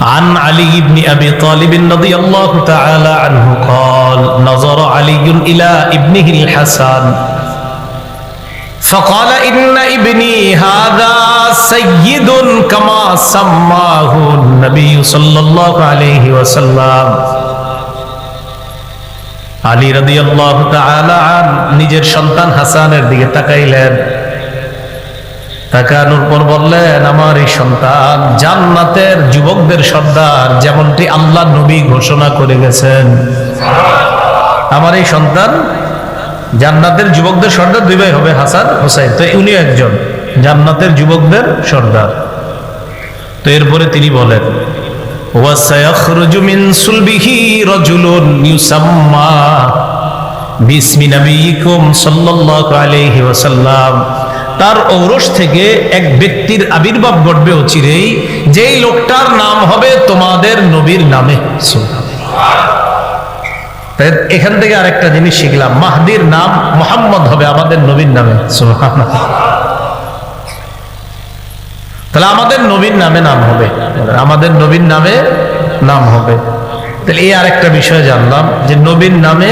عن علي بن أبي طالب رضي الله تعالى عنه قال نظر علي إلى ابنه الحسن فقال إن ابني هذا سيد كما سماه النبي صلى الله عليه وسلم আলী রাদিয়াল্লাহু তাআলা আন নিজের সন্তান হাসানের দিকে তাকাইলেন তাকানোর পর বললেন আমার এই সন্তান জান্নাতের যুবকদের সর্দার যেমনটি আল্লাহ নবী ঘোষণা করে গেছেন আমার এই সন্তান জান্নাতের যুবকদের সর্দার দুই ভাই হবে হাসান হোসাইন তো উনিও একজন জান্নাতের যুবকদের সর্দার তো এরপরে তিনি বলেন وسيخرج من صلبه رجل يسمى باسم نبيكم صلى الله عليه وسلم তার ঔরস থেকে এক ব্যক্তির আবির্ভাব ঘটবে অচিরেই। যেই লোকটার নাম হবে তোমাদের নবীর নামে। এখান থেকে আরেকটা জিনিস শিখলাম। মাহদির নাম মোহাম্মদ হবে আমাদের নবীর নামে। তাহলে আমাদের নবীর নামে নাম হবে। আমাদের নবীর নামে নাম হবে। তাহলে এই আরেকটা বিষয় জানলাম যে নবীর নামে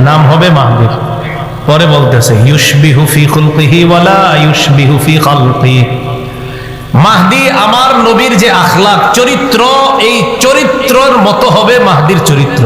নাম হবে মাহদির। পরে বলতেছে ইউসবিহু ফি খুলকিহি ওয়ালা ইউসবিহু ফি খালকি। মাহদি আমার নবীর যে আখলাক, চরিত্র, এই চরিত্রর মতো হবে মাহদির চরিত্র।